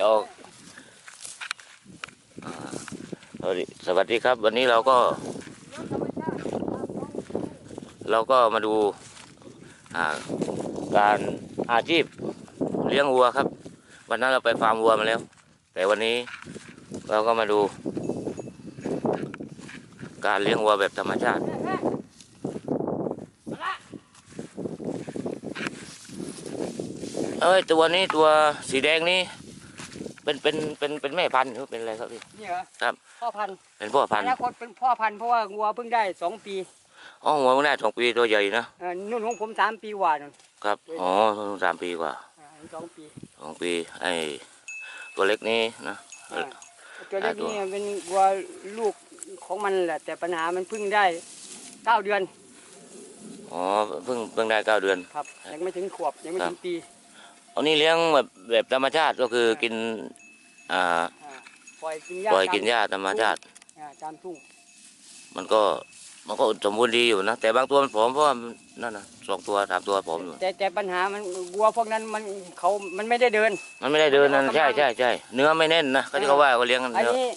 จะออกอ่าสวัสดีสวัสดีครับ วันนี้เราก็ เราก็มาดูการอาชีพเลี้ยงวัวครับ วันนั้นเราไปฟาร์มวัวมาแล้ว แต่วันนี้เราก็มาดู การเลี้ยงวัวแบบธรรมชาติเอ้ยตัวนี้ตัวสีแดงนี่ เป็นเป็นเป็นเป็นแม่พันธุ์หรือเป็นอะไรครับพี่นี่เหรอครับ พ่อพันธุ์เป็นพ่อพันอธุ์นาคตเป็นพ่อพันธุ์เพราะว่างัวเพิ่งได้สองปีอ๋อหัวมันได้สองปีตัวใหญ่นะเอ่อนุ่นของผมสามปีกว่านั่นครับอ๋อสามปีกว่าอ่าอันสองปีสองปีไอ้ตัวเล็กนี้นะ อ่าตัวเล็กตัวนี่เป็นวัวลูกของมันแหละ แต่ปัญหามันเพิ่งได้เก้าเดือนอ๋อเพิ่งเพิ่งได้เก้าเดือน ครับ ยังไม่ถึงขวบยังไม่ครับถึงปี อันนี้เลี้ยงแบบแบบธรรมชาติก็คือกินอ่าอ่าปล่อยกินหญ้าปล่อยกินตามหญ้าธรรมชาติ อ่าตามทุ่งมันก็มันก็สมบูรณ์ดีอยู่นะแต่บางตัวมันผอมเพราะว่ามันนั่นนะสองตัวสามตัวผอมอยู่แต่แต่ปัญหามันวัวพวกนั้นมันเขามันไม่ได้เดิน มันไม่ได้เดินนะมันไม่ใช่ออกกำลังใช่ใช่เนื้อไม่แน่นนะเขาที่เขาว่าเขาเลี้ยงกันอันเนื้อ นี้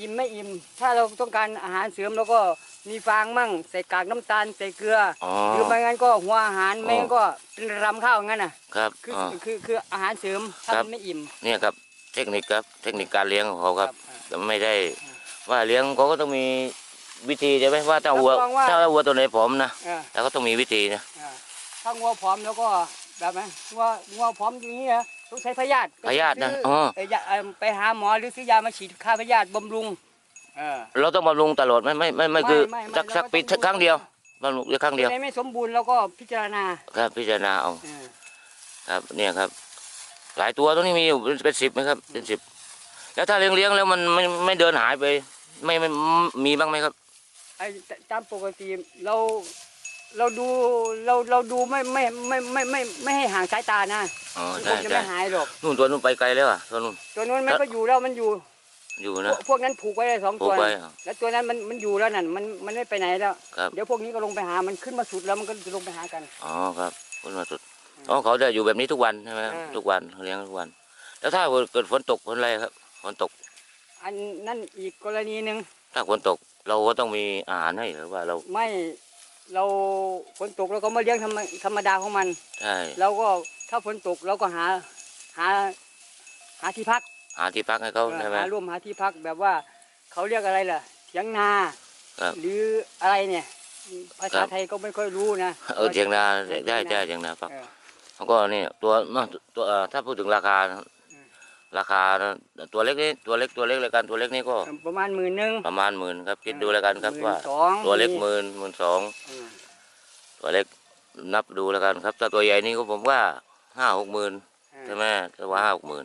อิ่มไม่อิ่ม ถ้าเราต้องการอาหารเสริมเราก็มีฟางมั่ง ใส่กากน้ำตาลใส่เกลืออ๋อหรือไม่งั้นก็หัวอาหารไม่งั้นอ๋อก็เป็นรำข้าวงั้นน่ะครับคืออ๋อคือคืออาหารเสริมถ้าครับ มันไม่อิ่ม เนี่ยครับเทคนิคครับเทคนิคการเลี้ยงของเขาครับอ่าแต่ไม่ได้ว่าเลี้ยงเขาก็ต้องมีวิธีใช่ไหมว่าถ้าวัวรับรองว่า ถ้าวัวตัวไหนผอมนะอ่าแล้วก็ต้องมีวิธีนะอ่าถ้างัวผอมแล้วก็ แบบไหนงัวงัวผอมอย่างนี้นะต้องใช้พยาธิพยาธินะซื้อ๋อ เอ่อยาเอ่อไปหาหมอหรือซื้อยามาฉีดฆ่าพยาธิบำรุงเออ เราต้องบำรุงตลอดไหมไม่ไม่ไม่คือไม่ไม่สักเราสักก็ปีต้องครั้งเดียวบำรุงแค่ครั้งเดียวตัวไหนไม่สมบูรณ์เราก็พิจารณาครับพิจารณาเอาเออครับเนี่ยครับ หลายตัวตรงนี้มีอยู่เป็นเป็นสิบไหมครับเป็นสิบแล้วถ้าเลี้ยงเลี้ยงแล้วมันไม่ไม่เดินหายไป ไม่ไม่มีบ้างไหมครับ ไอ้ตตามปกติเรา เราดูเราเราดูไม่ไม่ไม่ไม่ไม่ไม่ให้ห่างสายตานะอ๋อมันคใช่งจะใช่ไม่หายหรอก นู่นตัวนู่นไปไกลแล้วอะตัวนู่น ตัวนู้นมันแล้ว ก็อยู่แล้วมันอยู่ อยู่พนะวกพวกนั้นผูกไว้เลยสองผูตักวไว้น่ะอะแล้วตัวนั้นมันมันอยู่แล้วนั่นมันมันไม่ไปไหนแล้ว ครับ เดี๋ยวพวกนี้ก็ลงไปหามันขึ้นมาสุดแล้วมันก็จะลงไปหากัน อ๋อครับคุณมาสุดอ๋อเขาจะอยู่แบบนี้ทุกวันใช่ไหมครับอ่า ทุกวันเขาเลี้ยงทุกวัน แล้วถ้าเกิดฝนตกฝนอะไรครับฝนตก อันนั่นอีกกรณีหนึ่งถ้าฝนตกเราก็ต้องมีอาหารให้หรือว่าเรา ไม่ เราฝนตกเราก็มาเลี้ยงธรรมธรรมดาของมันใช่เราก็ถ้าฝนตกเราก็หาหาหาที่พักหาที่พักให้เขาเออใช่ไหมหาร่วมหาที่พักแบบว่าเขาเรียกอะไรล่ะเถียงนาครับหรืออะไรเนี่ย ภาครัษาบไทยก็ไม่ค่อยรู้นะเออเถียงนาได้เถีใช่ยงนาเถียงนาพักเออเขาก็นี่ตัวน่ะตัวเอ่อถ้าพูดถึงราคานะอืม ราคานะตัวเล็กนี่ตัวเล็กตัวเล็กเลยกันตัวเล็กนี่ก็ประมาณหมื่นหนึ่งประมาณหมื่นครับคิดดูแล้วกันครับหมื่ว่าสองตัวเล็กหมื่นหมื่นสองอืมตัวเล็กนับดูแล้วกันครับ ถ้าตัวใหญ่นี่ก็ผมว่าห้าหกหมื่นเออใช่ไหมจะว่าห้าหกหมื่น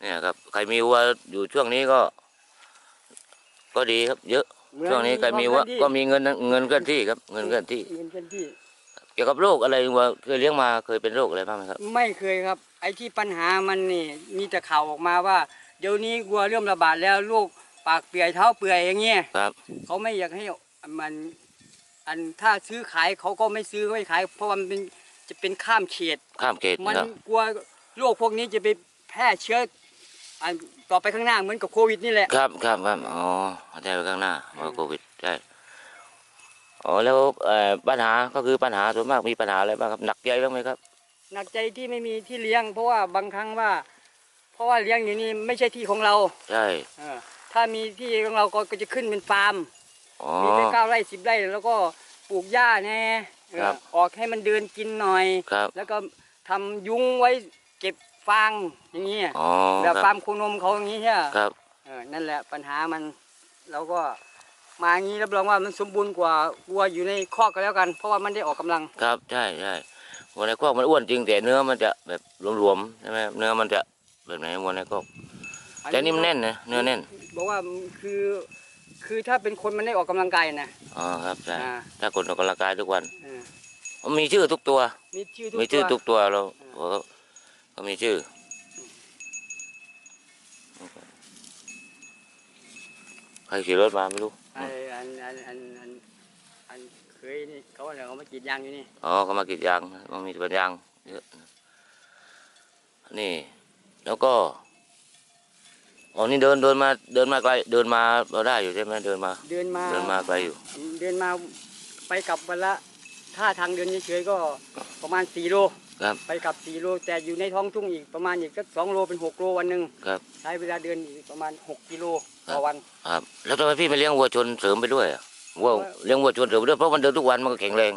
เนี่ยครับใครมีวัวอยู่ช่วงนี้ก็ ก็ดีครับ เยอะเหมือช่วงนี้ใครมีวัวที่ก็มีเงินเงินเคลื่อนที่ครับเงินเคลื่อนที่เงินเคลื่อนที่เกี่ยวกับโรคอะไรวัวเคยเลี้ยงมาเคยเป็นโรคอะไรบ้างไหมครับ ไม่เคยครับ ไอ้ที่ปัญหามันนี่มีแต่ข่าวออกมาว่า เดี๋ยวนี้วัวเริ่มระบาดแล้วลูกปากเปื่อยเท้าเปื่อยอย่างเงี้ยครับ เขาไม่อยากให้มันอันถ้าซื้อขายเขาก็ไม่ซื้อไม่ขาย เพราะว่ามันเป็นจะเป็นข้ามเขตข้ามเขตมันนะครับกลัวโรคพวกนี้จะไปแพร่เชื้ออันต่อไปข้างหน้าเหมือนกับโควิดนี่แหละ ครับครับครับอ๋อใช่ไปข้างหน้าว่าโควิดใช่อ๋อแล้วเอ่อปัญหาก็คือปัญหาส่วนมากมีปัญหาอะไรบ้างครับหนักใจบ้างไหมครับ หนักใจที่ไม่มีที่เลี้ยง เพราะว่าบางครั้งว่า เพราะว่าเลี้ยงอยู่นี่ไม่ใช่ที่ของเราใช่เออถ้ามีที่ของเราก็ก็จะขึ้นเป็นฟาร์มอ๋อ มีแค่เก้าไร่สิบไร่แล้วก็ปลูกหญ้าแน่เออครับออกให้มันเดินกินหน่อย ครับ แล้วก็ทำยุ้งไว้เก็บฟางอย่างนี้ยอ๋อแบบคฟารับร์มโคนมเขาอย่างนี้ใช่ไหม ครับ เออนั่นแหละปัญหามันเราก็มาอย่างนี้รับรองว่ามันสมบูรณ์กว่าวัวอยู่ในคอกก็แล้วกัน เพราะว่ามันได้ออกกำลัง ครับ ใช่ใช่ วัวในคอกมันอ้วนจริงแต่เนื้อมันจะแบบรวมๆใช่ไหมเนื้อมันจะแบบไหนวัวในคอกแต่นี่มันแน่นนะเนื้อแน่น บอกว่าคือ คือถ้าเป็นคนมันได้ออกกำลังกายนะอ๋อครับใช่อ่าถ้าคนออกกำลังกายทุกวันเออมันมีชื่อทุกตัว มีชื่อทุกมีชื่อตัวทุกตัวเราอ่าหัวก็ก็มีชื่อใครขี่รถมาไม่รู้ไอ้อันอันอันอันอัน เคยนี่เขาอะไรเขามากรีดยางอยู่นี่อ๋อเขามากรีดยางมันมีสวนยางเยอะนี่ แล้วก็อ๋อนี่เดินเดินมาเดินมาไกลเดินมาเราได้อยู่ใช่ไหมเดินมา เดินมาเดินมาไกลอยู่ เดินมาไปกลับวันละถ้าทางเดินเฉยๆก็ประมาณ4โลครับไปกลับ4โลแต่อยู่ในท้องทุ่งอีกประมาณอีกสัก2โลเป็น6โลวันหนึ่งครับใช้เวลาเดินอีกประมาณ6กิโลต่อวันครับ แล้วทำไมพี่ไม่เลี้ยงวัวชนเสริมไปด้วยอะ วัวว่าเลี้ยงวัวชนเสริมไปด้วยเพราะมันเดินทุกวันมันก็แข็งแรง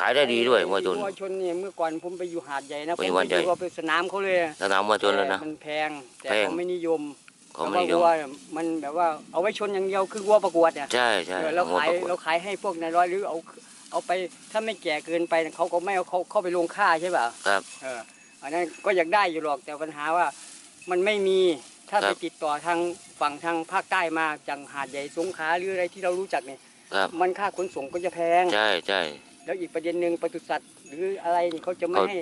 ขายได้ดีด้วยวัวชนวัวชนเนี่ยเมื่อก่อนผมไปอยู่หาดใหญ่นะไปผมหาดใหญ่ไปดูว่าเป็นสนามเขาเลยสนามวัวชนแล้วนะแต่มันแพงแต่แพงเขาไม่นิยมเขาไม่นิยเพมราะว่าวัวเนี่ยมันแบบว่าเอาไว้ชนอย่างเดียวคือวัวประกวดเนี่ยใช่ใช่เออเราวัวขายประกวดเราขายให้พวกนายร้อยหรือเอาเอาไปถ้าไม่แก่เกินไปเขาก็ไม่เอาเขาเข้าไปลงค่าใช่ป่ะครับเอออันนั้นก็อยากได้อยู่หรอกแต่ปัญหาว่ามันไม่มีถ้าครัไปบติดต่อทางฝั่งทางภาคใต้มาจังหาดใหญ่สงขลาหรืออะไรที่เรารู้จักเนี่ย ครับมันค่าขนส่งก็จะแพง ใช่ใช่แล้วอีกประเด็นหนึ่งปศุสัตว์หรืออะไรนี่เขาจะไม่เขาให้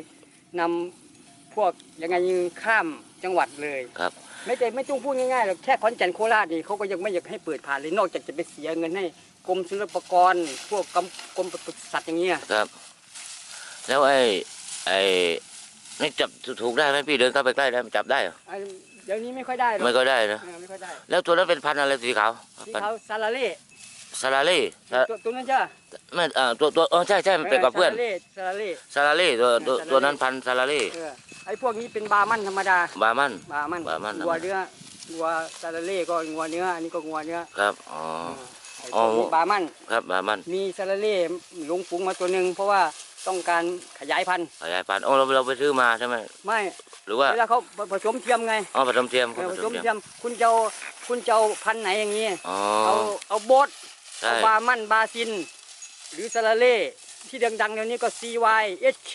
นำพวกยังไงยิงข้ามจังหวัดเลยครับ ไม่แต่ไม่ต้องพูดง่ายๆหรอกแค่ขอนแก่นโคราชนี่เขาก็ยังไม่อยากให้เปิดผ่านเลยนอกจากจะไปเสียเงินให้กรมศิลปากร พวกกรมกรมปศุสัตว์อย่างเงี้ยครับ แล้วไอ้ไอ้นี่จับถูกได้ไหมพี่เดินเข้าไปใกล้ได้ไหมจับได้เหรออันเดี๋ยวนี้ไม่ค่อยได้หรอกไม่ก็ได้นะเออไม่ค่อยได้ แล้วตัวนั้นเป็นพันธุ์อะไรสีขาวที่พันธุ์เขาซาลาเล่ ซาลาเล่ซาตัวตัวนั้นจ้ะไม่เอ่อตัวตัวเออใช่ใช่มันเป็นกับเพื่อนซาลาเล่ซาลาเล่ซาลาเล่ตัวตัวซาลาเล่ตัวนั้นพันธุ์ซาลาเล่เออไอ้พวกนี้เป็นบาร์มันธรรมดาบามันบาร์มันบาร์มันงัวเนื้องัวซาลาเล่ก็งัวเนื้ออันนี้ก็งัวเนื้อครับอ๋อไอ้อ๋พอวกนี้บาร์มันครับบามัน มีซาลาเล่หลงฝูงมาตัวหนึ่งเพราะว่าต้องการขยายพันธุ์ขยายพันธุ์อ๋อเราเราไปซื้อมาใช่ไหมไม่หรือว่าเวลาเขาผสมเทียมไงอ๋อผสมเทียมคเอรับอผผสสมมเทียมเทียมคุณเจ้าคุณเจ้าพันธุ์ไหนอย่างนี้อ๋อเอาเอาโบส ใช่เอาบามันบาซิน หรือซาลาเล่ที่ดังๆเดี๋ยวนี้ก็ CY HK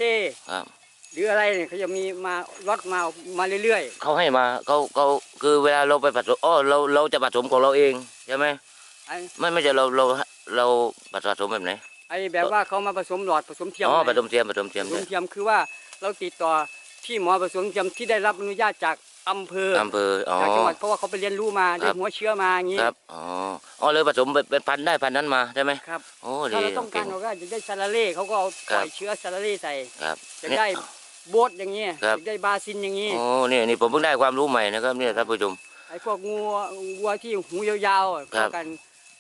ครับ หรืออะไรเนี่ยเขาจะมีมาลดมามาเรื่อยเขาให้มาเขาเขาคือเวลาเราไปผสมอ๋อเราเราจะผสมของเราเองใช่ไหมๆไอ้ไม่ไม่ใช่เราเราเราผสมแบบไหนไอ้แบบว่าเขามาผสมหลอดผสมเทียมอ๋อไงผสมเทียมผสมเทียมผสใช่มเทียมคือว่าเราติดต่อที่หมอผสมเทียมที่ได้รับอนุญาตจาก อำเภออำเภออ๋อจากจังหวัดเพราะว่าเขาไปเรียนรู้มาได้ครับหัวเชื้อมาอย่างนี้ครับอ๋ออ๋อเลยผสมเป็นเป็นพันธุ์ได้พันธุ์นั้นมาใช่ไหมครับโอ้ถ้าดีเราต้องการเก่งเราก็จะได้ซาลาเล่เขาก็เอาครัปบล่อยเชื้อซาลาเล่ใส่ครับจะเนี่ยได้โบสอย่างเงี้ยครับจะได้บาซินอย่างงี้โอ้นี่นี่ผมเพิ่งได้ความรู้ใหม่นะครับเนี่ยท่านผู้ชมไอ้พวกงูวัวที่หูยาวๆอะครับพวกกัน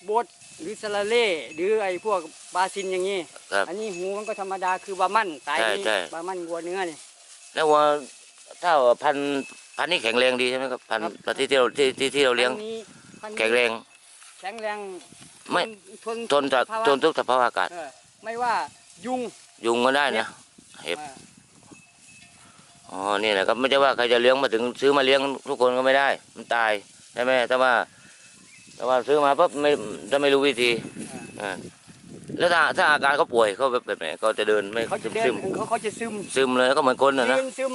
โบสหรือซาลาเล่หรือไอ้พวกบาซินอย่างงี้ครับอันนี้หูมันก็ธรรมดาคือบามันสายใช่นี้ใช่บามันวัวเนื้อนี่แล้วว่าถ้าว่าพันธุ์ พันธุ์นี้แข็งแรงดีใช่ไหมครับพันธุ์ครับ พันธุ์ที่ที่เราที่ที่ที่เราเลี้ยงพันธุ์นี้พันธุ์นี้แข็งแรง แข็งแรงไม่ ทนทนจากภาวะทนทุกสภาพอากาศ เออไม่ว่ายุงยุงก็ได้นะเห็บอ่าอ๋อ นี่แหละครับไม่ใช่ว่าใครจะเลี้ยงมาถึงซื้อมาเลี้ยงทุกคนก็ไม่ได้ มันตายใช่ไหมแต่ว่า แต่ว่าซื้อมาปุ๊บไม่จะไม่รู้วิธีอ่าแล้วถ้าถ้าอาการเขาป่วยเขาแบบแบบไหนเขาจะเดินไม่เขาจะเดิซึนมเขาเขาจะซึมซึมเลยก็เหมือนคนน่ะนะ ยืนซึม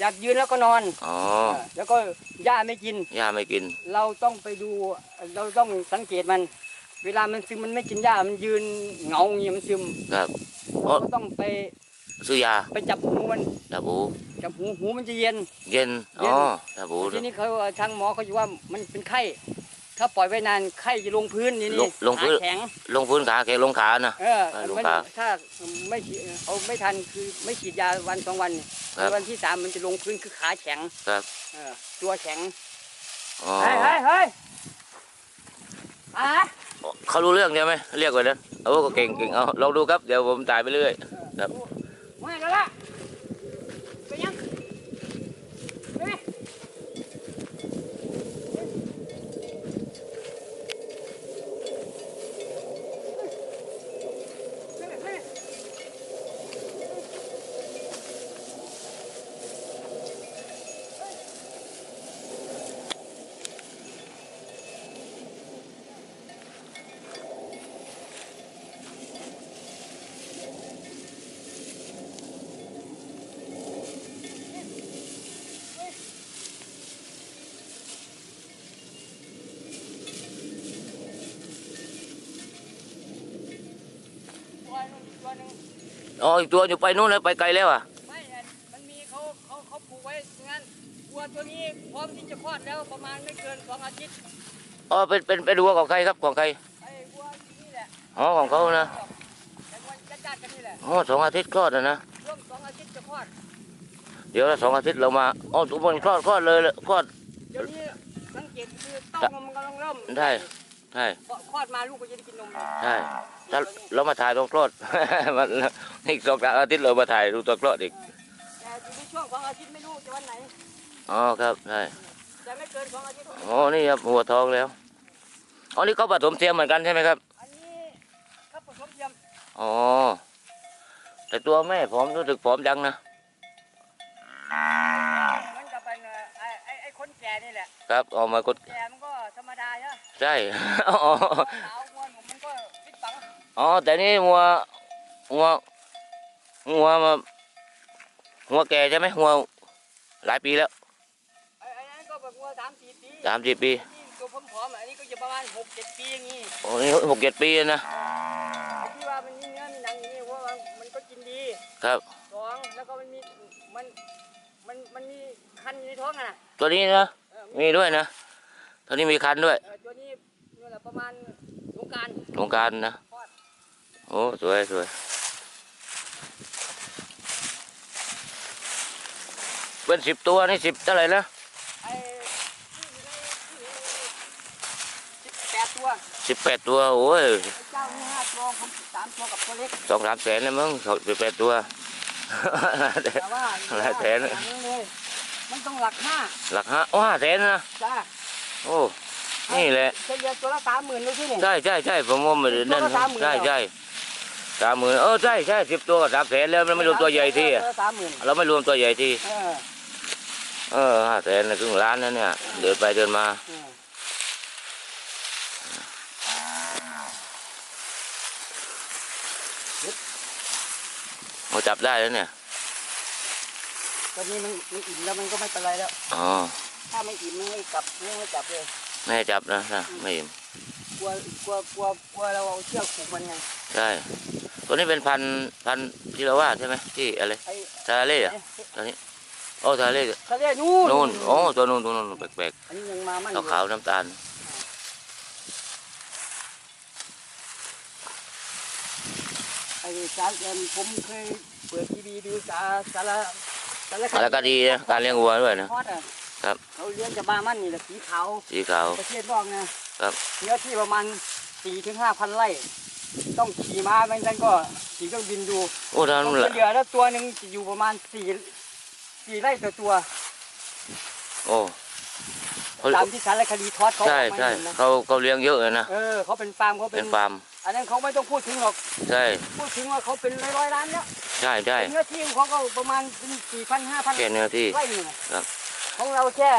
อยากยืนแล้วก็นอนอ๋อเออแล้วก็หญ้าไม่กิน หญ้าไม่กิน เราต้องไปดู เราต้องสังเกตมัน เวลามันซึมมันไม่กินหญ้ามันยืนเหงาอย่างเงี้ยมันซึมครับอ๋อเราก็ต้องไปซื้อยาไปจับหูมันตาบูจับหูหูมันจะเย็น เย็นเย็อ๋นอตาบูทีนี้เขาทางหมอเขาจะว่ามันเป็นไข้ ถ้าปล่อยไว้นานไข้จะลงพื้นนี่นี่ขาแข็งลงพื้นขาแข็งลงขานะ เออเออลงมันขาถ้าไม่ฉีดเอาไม่ทันคือไม่ฉีดยาวันสองวันนี่ครับ วันที่สามมันจะลงพื้นคือขาแข็งครับเออตัวแข็งอ๋อเฮ้ยเฮ้ยเฮ้ยอะเขารู้เรื่องใช่ไหมเรียกไว้นั้นโอ้ก็เก่งเก่งเอาลองดูครับเดี๋ยวผมถ่ายไปเรื่อย ครับไม่แล้วล่ะไปยังไปไหมไปไหมไปไหม ตัวหนึงอีกตัวหนึง อ๋ออีกตัวอยู่ไปนู่นแล้วไปไกลแล้วอะไม่เห็นมันมีเขาเขาเขาผูกไว้งั้นวัวตัวนี้พร้อมที่จะคลอดแล้วประมาณไม่เกินสองอาทิตย์อ๋อเป็นเป็นเป็นวัวของใครครับของใครไอ้วัวที่นี่แหละอ๋อของเขานะแต่วัวจัดๆกันนี่แหละอ๋อสองอาทิตย์คลอดนะนะร่วมสองอาทิตย์จะคลอดเดี๋ยวสองอาทิตย์เรามาอ๋อทุกคนคลอดคลอดเลยเลยคลอดเดี๋ยวนี้สสังเกตคือเต้านมมันกำลังเริ่มได้ ใช่คลอดมาลูกก็จะได้กินนมเลยใช่ถ้าเรามาถ่ายตรงคลอดมันอีกสองอาทิตย์เรามาถ่ายดูตัวคลอดอีกแต่อยู่ในช่วงของอาทิตย์ไม่รู้จะวันไหนอ๋อครับใช่แต่ไม่เกินของอาทิตย์อ๋อนี่ครับหัวทองแล้วอ๋อนี่เขาผสมเทียมเหมือนกันใช่ไหมครับอันนี้ครับผสมเทียมอ๋อแต่ตัวแม่ผมรู้สึกผอมจังนะมันจะเป็นเอ่อไอ้ไอ้ไอ้คนแก่นี่แหละครับออกมากดแก่มันก็ธรรมดา ใช่ไหมใช่อ๋อสาวมวนผมมันก็ฟิตปังอ๋อแต่นี่หัวหัวหัวมาหัวแก่ใช่ไหมหัวหลายปีแล้วไอ้ไอ้นั้นก็แบบว่าสามสี่ปีสามสิบปีที่ตัวผอมๆอะอันนี้ก็จะประมาณหกเจ็ดปีอย่างนี้โอ้นี่หกเจ็ดปีแล้วนะไอ้ที่ว่ามันมีเนื้อมีหนังอย่างนี้เพราะว่ามันก็กินดี ครับสองแล้วก็มันมีมันมันมันมีคันอยู่ในท้องอะนะตัวนี้นะเออมีด้วยนะตัวนี้มีคันด้วยเออ ตัวนี้นี่แหละประมาณสงกรารโครงการนะคลอดโอ้สวยสวยเป็นสิบตัวนี่สิบเท่าไหร่นะไอ้ที่อยู่ในที่อยู่สิบแปดตัวสิบแปดตัวโอ้ยไอ้เจ้านี่ห้าตัวผมสามตัวกับตัวเล็กสองสามแสนเลยมั้งสิบแปดตัวแต่ว่าหลายแสนอย่างนี้เลยมันต้องหลักห้าหลักห้าโอ้ห้าแสนนะจ้าโอ้ นี่แหละ เฉลี่ยตัวละสามหมื่นดูที่นี่ ใช่ใช่ใช่ผมว่ามันนั่นตัวละ30,000 ใช่ใช่สามหมื่นเออใช่ใช่สิบตัวกับสามแสนแล้วมันไม่รวมตัวใหญ่ที่อะตัวละสามหมื่นเราไม่รวมตัวใหญ่ที่ เออเออห้าแสนนะครึ่งล้านนั่นเนี่ย เดินไปเดินมา เออเขาจับได้แล้วเนี่ย ตอนนี้มันมันอิ่มแล้วมันก็ไม่เป็นไรแล้ว อ๋อ ถ้าไม่อิ่มมันไม่กลับไม่ให้จับเลย ไม่ให้จับนะนะไม่อิ่มกลัวกลัวกลัวกลัวเราเอาเชือกผูกมันไงใช่ตัวนี้เป็นพันพันที่เราว่าใช่ไหมที่อะไรไอ้ซาเล่เหรอเอ๊ะตัวนี้โอ้ซาเล่ทะเลนู่นนู่นโอ้ตัวนู่นตัวนู่นแปลกอันนี้ยังมามั่นอๆยู่ขาวๆน้ำตาลไอ้สารแกนผมเคยเปิดทีวีดูสารสารสารแล้วก็ดีนะการเลี้ยงวัวด้วยนะ ทอดอะ ครับเขาเลี้ยงจะมามั่นนี่แหละสีขาวสีขาวประเทศนอกนะครับเนื้อที่ประมาณสี่ถึงห้าพันไร่ ต้องขี่ม้าไม่งั้นก็ขี่เครื่องบินดูโอ้ท่านต้องนเฉลี่ยแล้วตัวหนึ่งจะอยู่ประมาณสี่สี่ไร่ต่อตัว โอ้เขาตามที่สารคดีทอดเขาใช่ออกมาใช่เห็นนะเขาเขาเลี้ยงเยอะเลยนะเออเขาเป็นฟาร์มเขาเป็เป็นนฟาร์มอันนั้นเขาไม่ต้องพูดถึงหรอกใช่พูดถึงว่าเขาเป็นร้อยร้อยๆล้านแล้วใช่ใช่เนื้อที่ของเขาก็ประมาณสี่พันห้าพันแค่เนื้อที่ไร่นี่นะครับ ของเราแค่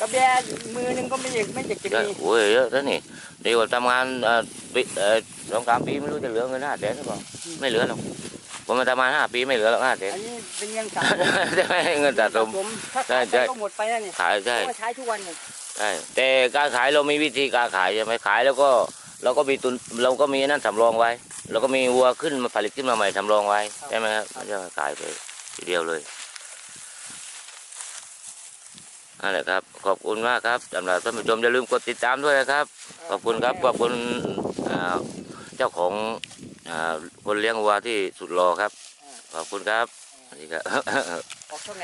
กระแบมือหนึงก็ไม่อยากไม่อยากจะใช่มีโอ้ยเยอะแล้วนี่ดีกว่าทำงานเอ่อปีเอ่อสองสามปีไม่รู้จะเหลือเงินห้าแสนหรือเปล่าไม่เหลือหรอกผมมาทำงานห้าปีไม่เหลือหรอกห้าแสนอันนี้เป็นเงินสะสมใช่ไหมเงินสะสมถ้าใช่ขายใช่ไปก็หมดไปแล้วนี่ขายใช่เพราะว่าใช้ทุกวันเนี่ยใช่แต่การขายเรามีวิธีการขายใช่ไหมขายแล้วก็เราก็มีตุนเราก็มีนั่นสำรองไว้เราก็มีวัวขึ้นมาผลิตขึ้นมาใหม่สำรองไว้ใช่ไหมครับไม่ใช่ว่าขายไปทีเดียวเลย นั่นแหละครับ ขอบคุณมากครับสำหรับท่านผู้ชมอย่าลืมกดติดตามด้วยนะครับ ขอบคุณครับขอบคุณเจ้าของคนเลี้ยงวัวที่สุดรอครับ ขอบคุณครับสวัสดีครับ